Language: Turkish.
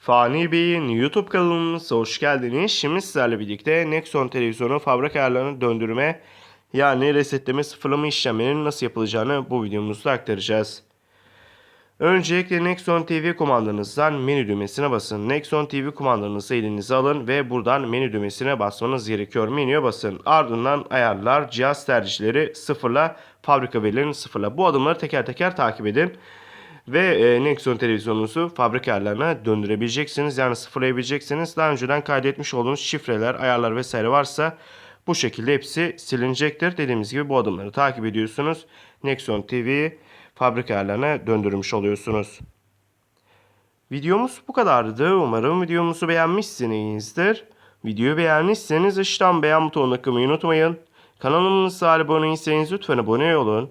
Fani Bey'in YouTube kanalımıza hoş geldiniz. Şimdi sizlerle birlikte Nexon televizyonu fabrika ayarlarını döndürme yani resetleme sıfırlama işlemlerinin nasıl yapılacağını bu videomuzda aktaracağız. Öncelikle Nexon TV kumandanızdan menü düğmesine basın. Nexon TV kumandanızı elinize alın ve buradan menü düğmesine basmanız gerekiyor. Menüye basın. Ardından ayarlar, cihaz tercihleri sıfırla, fabrika verilerini sıfırla. Bu adımları teker teker takip edin. Ve e, Nexon televizyonunuzu fabrika döndürebileceksiniz. Yani sıfırlayabileceksiniz. Daha önceden kaydetmiş olduğunuz şifreler, ayarlar vesaire varsa bu şekilde hepsi silinecektir. Dediğimiz gibi bu adımları takip ediyorsunuz. Nexon TV'yi fabrika ayarlarına döndürmüş oluyorsunuz. Videomuz bu kadardı. Umarım videomuzu beğenmişsinizdir. Videoyu beğenmişseniz aşağıdan beğen butonuna kılmayı unutmayın. Kanalımıza abone değilseniz lütfen abone olun.